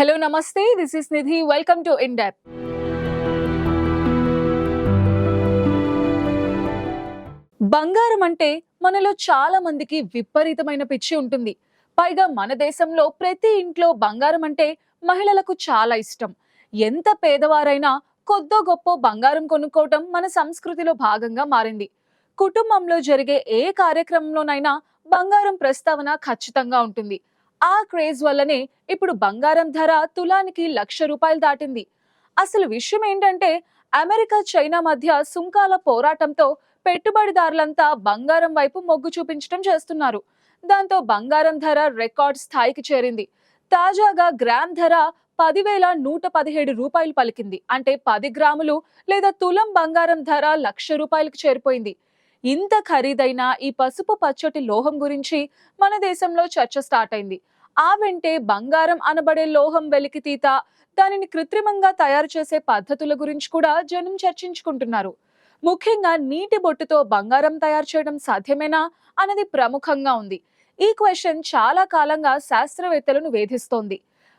Hello నమస్తే this is Nidhi welcome to ఇండెప్ బంగారం అంటే మనలో చాలా మందికి విపరీతమైన పిచ్చి ఉంటుంది. పైగా మన దేశంలో ప్రతి ఇంట్లో బంగారం అంటే మహిళలకు చాలా ఇష్టం. ఎంత పేదవారైనా కొద్దో గొప్ప బంగారం కొనుక్కోవటం మన సంస్కృతిలో భాగంగా మారింది. కుటుంబంలో జరిగే ఏ కార్యక్రమంలోనైనా బంగారం ప్రస్తావన ఖచ్చితంగా ఉంటుంది. ఆ క్రేజ్ వల్లనే ఇప్పుడు బంగారం ధర తులానికి లక్ష రూపాయలు దాటింది. అసలు విషయం ఏంటంటే అమెరికా చైనా మధ్య సుంకాల పోరాటంతో పెట్టుబడిదారులంతా బంగారం వైపు మొగ్గు చూపించడం చేస్తున్నారు. దాంతో బంగారం ధర రికార్డ్ స్థాయికి చేరింది. తాజాగా గ్రామ్ ధర పదివేల నూట పదిహేడు రూపాయలు పలికింది. అంటే పది గ్రాములు లేదా తులం బంగారం ధర లక్ష రూపాయలకు చేరిపోయింది. ఇంత ఖరీదైన ఈ పసుపు పచ్చటి లోహం గురించి మన దేశంలో చర్చ స్టార్ట్ అయింది. ఆ వెంటే బంగారం అనబడే లోహం వెలికితీత దానిని కృత్రిమంగా తయారు చేసే పద్ధతుల గురించి కూడా జనం చర్చించుకుంటున్నారు. ముఖ్యంగా నీటి బొట్టుతో బంగారం తయారు చేయడం సాధ్యమేనా అన్నది ప్రముఖంగా ఉంది. ఈ క్వశ్చన్ చాలా కాలంగా శాస్త్రవేత్తలను వేధిస్తోంది.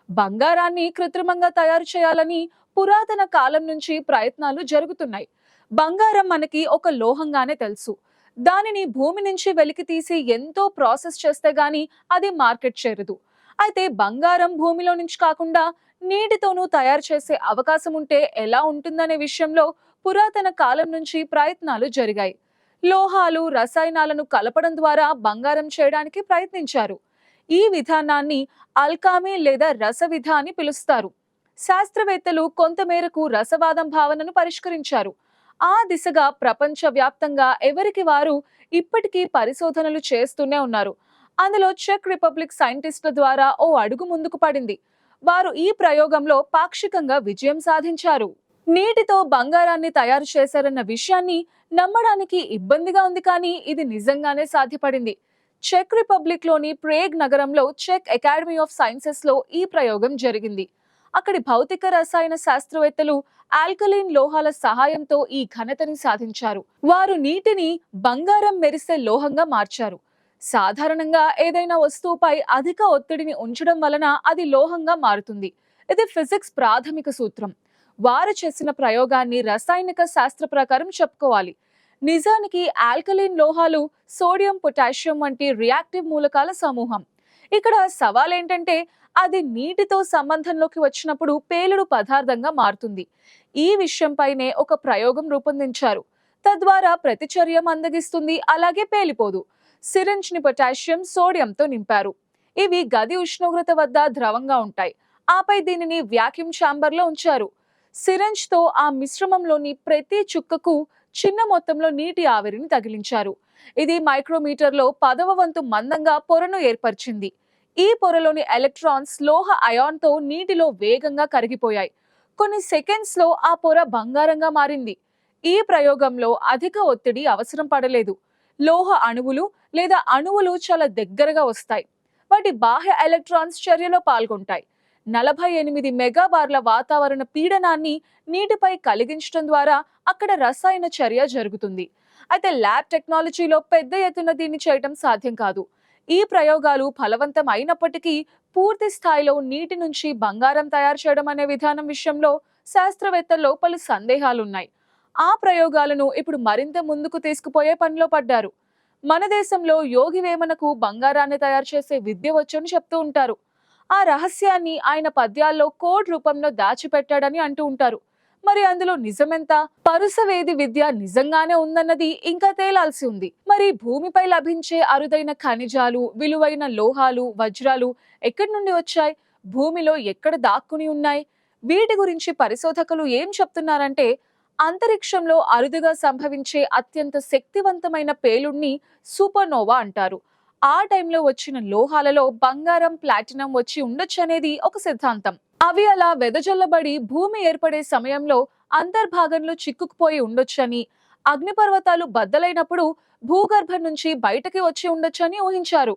బంగారాన్ని కృత్రిమంగా తయారు చేయాలని పురాతన కాలం నుంచి ప్రయత్నాలు జరుగుతున్నాయి. బంగారం మనకి ఒక లోహంగానే తెలుసు. దానిని భూమి నుంచి వెలికి తీసి ఎంతో ప్రాసెస్ చేస్తే గాని అది మార్కెట్ చేరదు. అయితే బంగారం భూమిలో నుంచి కాకుండా నీటితోనూ తయారు చేసే అవకాశం ఉంటే ఎలా ఉంటుందనే విషయంలో పురాతన కాలం నుంచి ప్రయత్నాలు జరిగాయి. లోహాలు రసాయనాలను కలపడం ద్వారా బంగారం చేయడానికి ప్రయత్నించారు. ఈ విధానాన్ని అల్కామీ లేదా రసవిధ అని పిలుస్తారు. శాస్త్రవేత్తలు కొంతమేరకు రసవాదం భావనను పరిష్కరించారు. ఆ దిశగా ప్రపంచవ్యాప్తంగా ఎవరికి వారు ఇప్పటికీ పరిశోధనలు చేస్తూనే ఉన్నారు. అందులో చెక్ రిపబ్లిక్ సైంటిస్టుల ద్వారా ఓ అడుగు ముందుకు పడింది. వారు ఈ ప్రయోగంలో పాక్షికంగా విజయం సాధించారు. నీటితో బంగారాన్ని తయారు చేశారన్న విషయాన్ని నమ్మడానికి ఇబ్బందిగా ఉంది కానీ ఇది నిజంగానే సాధ్యపడింది. చెక్ రిపబ్లిక్లోని ప్రేగ్ నగరంలో చెక్ అకాడమీ ఆఫ్ సైన్సెస్లో ఈ ప్రయోగం జరిగింది. అక్కడి భౌతిక రసాయన శాస్త్రవేత్తలు ఆల్కలీన్ లోహాల సహాయంతో ఈ ఘనతని సాధించారు. వారు నీటిని బంగారం మెరిసే లోహంగా మార్చారు. సాధారణంగా ఏదైనా వస్తువుపై అధిక ఒత్తిడిని ఉంచడం వలన అది లోహంగా మారుతుంది. ఇది ఫిజిక్స్ ప్రాథమిక సూత్రం. వారు చేసిన ప్రయోగాన్ని రసాయనిక శాస్త్ర ప్రకారం చెప్పుకోవాలి. నిజానికి ఆల్కలీన్ లోహాలు సోడియం పొటాషియం వంటి రియాక్టివ్ మూలకాల సమూహం. ఇక్కడ సవాల్ ఏంటంటే అది నీటితో సంబంధంలోకి వచ్చినప్పుడు పేలుడు పదార్థంగా మారుతుంది. ఈ విషయంపైనే ఒక ప్రయోగం రూపొందించారు. తద్వారా ప్రతిచర్య మందగిస్తుంది అలాగే పేలిపోదు. సిరింజ్ని పొటాషియం సోడియంతో నింపారు. ఇవి గది ఉష్ణోగ్రత వద్ద ద్రవంగా ఉంటాయి. ఆపై దీనిని వ్యాక్యూమ్ ఛాంబర్లో ఉంచారు. సిరంజ్తో ఆ మిశ్రమంలోని ప్రతి చుక్కకు చిన్న మొత్తంలో నీటి ఆవిరిని తగిలించారు. ఇది మైక్రోమీటర్లో పదవ వంతు మందంగా పొరను ఏర్పరిచింది. ఈ పొరలోని ఎలక్ట్రాన్స్ లోహ అయాన్తో నీటిలో వేగంగా కరిగిపోయాయి. కొన్ని సెకండ్స్లో ఆ పొర బంగారంగా మారింది. ఈ ప్రయోగంలో అధిక ఒత్తిడి అవసరం పడలేదు. లోహ అణువులు లేదా అణువులు చాలా దగ్గరగా వస్తాయి. వాటి బాహ్య ఎలక్ట్రాన్స్ చర్యలో పాల్గొంటాయి. నలభై ఎనిమిది మెగాబార్ల వాతావరణ పీడనాన్ని నీటిపై కలిగించడం ద్వారా అక్కడ రసాయన చర్య జరుగుతుంది. అయితే ల్యాబ్ టెక్నాలజీలో పెద్ద ఎత్తున దీన్ని చేయటం సాధ్యం కాదు. ఈ ప్రయోగాలు ఫలవంతం అయినప్పటికీ పూర్తి స్థాయిలో నీటి నుంచి బంగారం తయారు చేయడం అనే విధానం విషయంలో శాస్త్రవేత్తల్లో పలు సందేహాలున్నాయి. ఆ ప్రయోగాలను ఇప్పుడు మరింత ముందుకు తీసుకుపోయే పనిలో పడ్డారు. మన దేశంలో యోగి వేమనకు బంగారాన్ని తయారు చేసే విద్య వచ్చని చెప్తూ ఉంటారు. ఆ రహస్యాన్ని ఆయన పద్యాల్లో కోడ్ రూపంలో దాచిపెట్టాడని అంటూ ఉంటారు. మరి అందులో నిజమెంత? పరుసవేది విద్య నిజంగానే ఉందన్నది ఇంకా తేలాల్సి ఉంది. మరి భూమిపై లభించే అరుదైన ఖనిజాలు విలువైన లోహాలు వజ్రాలు ఎక్కడి నుండి వచ్చాయి? భూమిలో ఎక్కడ దాక్కుని ఉన్నాయి? వీటి గురించి పరిశోధకులు ఏం చెప్తున్నారంటే అంతరిక్షంలో అరుదుగా సంభవించే అత్యంత శక్తివంతమైన పేలుణ్ణి సూపర్నోవా అంటారు. ఆ టైంలో వచ్చిన లోహాలలో బంగారం ప్లాటినం వచ్చి ఉండొచ్చు అనేది ఒక సిద్ధాంతం. అవి అలా వెదజల్లబడి భూమి ఏర్పడే సమయంలో అంతర్భాగంలో చిక్కుకుపోయి ఉండొచ్చని అగ్నిపర్వతాలు బద్దలైనప్పుడు భూగర్భం నుంచి బయటకి వచ్చి ఉండొచ్చని ఊహించారు.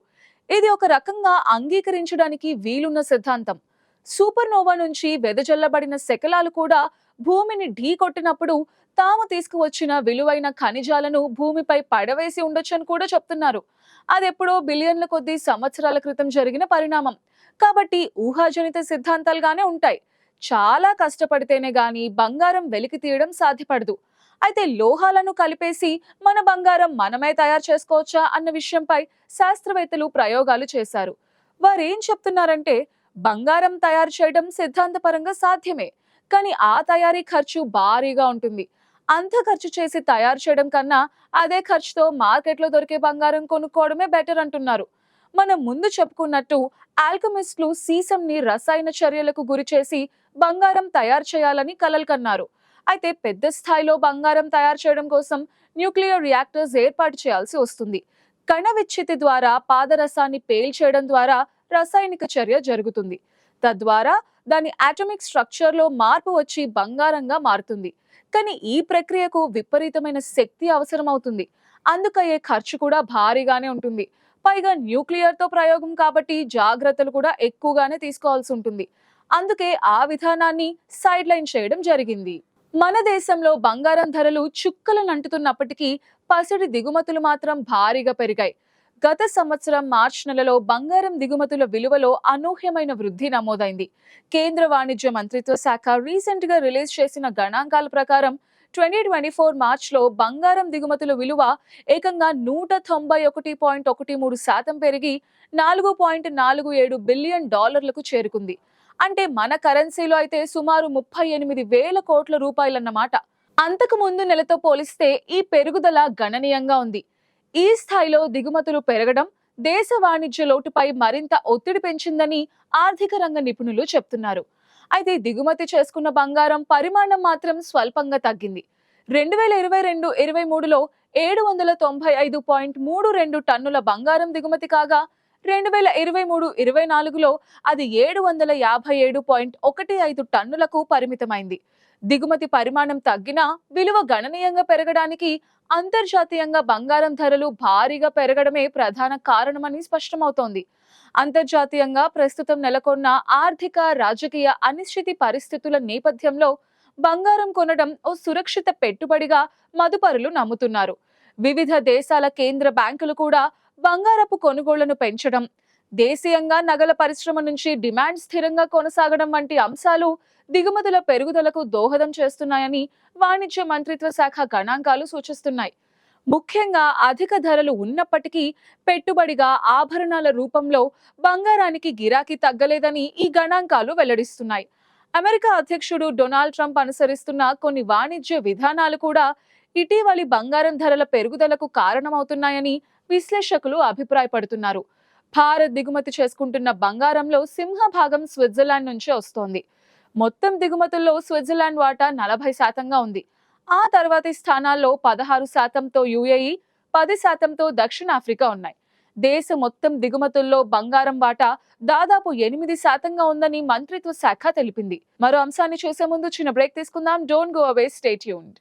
ఇది ఒక రకంగా అంగీకరించడానికి వీలున్న సిద్ధాంతం. సూపర్ నోవా నుంచి వెదజల్లబడిన శకలాలు కూడా భూమిని ఢీ కొట్టినప్పుడు తాము తీసుకువచ్చిన విలువైన ఖనిజాలను భూమిపై పడవేసి ఉండొచ్చని కూడా చెప్తున్నారు. అదెప్పుడో బిలియన్ల కొద్ది సంవత్సరాల క్రితం జరిగిన పరిణామం. కాబట్టి ఊహాజనిత సిద్ధాంతాలుగానే ఉంటాయి. చాలా కష్టపడితేనే గాని బంగారం వెలికి తీయడం సాధ్యపడదు. అయితే లోహాలను కలిపేసి మన బంగారం మనమే తయారు చేసుకోవచ్చా అన్న విషయంపై శాస్త్రవేత్తలు ప్రయోగాలు చేశారు. వారేం చెప్తున్నారంటే బంగారం తయారు చేయడం సిద్ధాంతపరంగా సాధ్యమే. కానీ ఆ తయారీ ఖర్చు భారీగా ఉంటుంది. అంత ఖర్చు చేసి తయారు చేయడం కన్నా అదే ఖర్చుతో మార్కెట్లో దొరికే బంగారం కొనుక్కోవడమే బెటర్ అంటున్నారు. మనం ముందు చెప్పుకున్నట్టు ఆల్కమిస్టులు సీసంని రసాయన చర్యలకు గురి చేసి బంగారం తయారు చేయాలని కలలు కన్నారు. అయితే పెద్ద స్థాయిలో బంగారం తయారు చేయడం కోసం న్యూక్లియర్ రియాక్టర్స్ ఏర్పాటు చేయాల్సి వస్తుంది. కణ విచ్ఛితి ద్వారా పాదరసాన్ని పేల్చేయడం ద్వారా రసాయనిక చర్య జరుగుతుంది. తద్వారా దాని ఆటమిక్ స్ట్రక్చర్లో మార్పు వచ్చి బంగారంగా మారుతుంది. కానీ ఈ ప్రక్రియకు విపరీతమైన శక్తి అవసరమవుతుంది. అందుకయ్యే ఖర్చు కూడా భారీగానే ఉంటుంది. పైగా న్యూక్లియర్తో ప్రయోగం కాబట్టి జాగ్రత్తలు కూడా ఎక్కువగానే తీసుకోవాల్సి ఉంటుంది. అందుకే ఆ విధానాన్ని సైడ్ లైన్ చేయడం జరిగింది. మన దేశంలో బంగారం ధరలు చుక్కలను అంటుతున్నప్పటికీ పసిడి దిగుమతులు మాత్రం భారీగా పెరిగాయి. గత సంవత్సరం మార్చ్ నెలలో బంగారం దిగుమతుల విలువలో అనూహ్యమైన వృద్ధి నమోదైంది. కేంద్ర వాణిజ్య మంత్రిత్వ శాఖ రీసెంట్గా రిలీజ్ చేసిన గణాంకాల ప్రకారం ట్వంటీ ట్వంటీ ఫోర్ మార్చ్లో బంగారం దిగుమతుల విలువ ఏకంగా నూట తొంభై ఒకటి పాయింట్ ఒకటి మూడు శాతం పెరిగి నాలుగు పాయింట్ నాలుగు ఏడు బిలియన్ డాలర్లకు చేరుకుంది. అంటే మన కరెన్సీలో అయితే సుమారు ముప్పై ఎనిమిది వేల కోట్ల రూపాయలన్నమాట. అంతకు ముందు నెలతో పోలిస్తే ఈ పెరుగుదల గణనీయంగా ఉంది. ఈ స్థాయిలో దిగుమతులు పెరగడం దేశ వాణిజ్య లోటుపై మరింత ఒత్తిడి పెంచిందని ఆర్థిక రంగ నిపుణులు చెప్తున్నారు. అయితే దిగుమతి చేసుకున్న బంగారం పరిమాణం మాత్రం స్వల్పంగా తగ్గింది. రెండు వేల ఇరవై రెండు ఇరవై మూడులో ఏడు వందల తొంభై ఐదు పాయింట్ మూడు రెండు టన్నుల బంగారం దిగుమతి కాగా రెండు వేల ఇరవై మూడు ఇరవై నాలుగులో అది ఏడు వందల యాభై ఏడు పాయింట్ ఒకటి ఐదు టన్నులకు పరిమితమైంది. దిగుమతి పరిమాణం తగ్గినా విలువ గణనీయంగా పెరగడానికి అంతర్జాతీయంగా బంగారం ధరలు భారీగా పెరగడమే ప్రధాన కారణమని స్పష్టమవుతోంది. అంతర్జాతీయంగా ప్రస్తుతం నెలకొన్న ఆర్థిక రాజకీయ అనిశ్చితి పరిస్థితుల నేపథ్యంలో బంగారం కొనడం ఓ సురక్షిత పెట్టుబడిగా మదుపరులు నమ్ముతున్నారు. వివిధ దేశాల కేంద్ర బ్యాంకులు కూడా బంగారపు కొనుగోళ్ళను పెంచడం దేశీయంగా నగల పరిశ్రమ నుంచి డిమాండ్ స్థిరంగా కొనసాగడం వంటి అంశాలు దిగుమతుల పెరుగుదలకు దోహదం చేస్తున్నాయని వాణిజ్య మంత్రిత్వ శాఖ గణాంకాలు సూచిస్తున్నాయి. ముఖ్యంగా అధిక ధరలు ఉన్నప్పటికీ పెట్టుబడిగా ఆభరణాల రూపంలో బంగారానికి గిరాకీ తగ్గలేదని ఈ గణాంకాలు వెల్లడిస్తున్నాయి. అమెరికా అధ్యక్షుడు డొనాల్డ్ ట్రంప్ అనుసరిస్తున్న కొన్ని వాణిజ్య విధానాలు కూడా ఇటీవలి బంగారం ధరల పెరుగుదలకు కారణమవుతున్నాయని విశ్లేషకులు అభిప్రాయపడుతున్నారు. భారత్ దిగుమతి చేసుకుంటున్న బంగారంలో సింహభాగం స్విట్జర్లాండ్ నుంచే వస్తోంది. మొత్తం దిగుమతుల్లో స్విట్జర్లాండ్ వాటా నలభై శాతంగా ఉంది. ఆ తర్వాతి స్థానాల్లో పదహారు శాతంతో యుఏఈ పది శాతంతో దక్షిణాఫ్రికా ఉన్నాయి. దేశ మొత్తం దిగుమతుల్లో బంగారం వాటా దాదాపు ఎనిమిది శాతంగా ఉందని మంత్రిత్వ శాఖ తెలిపింది. మరో అంశాన్ని చూసే ముందు చిన్న బ్రేక్ తీసుకుందాం. Don't go away. Stay tuned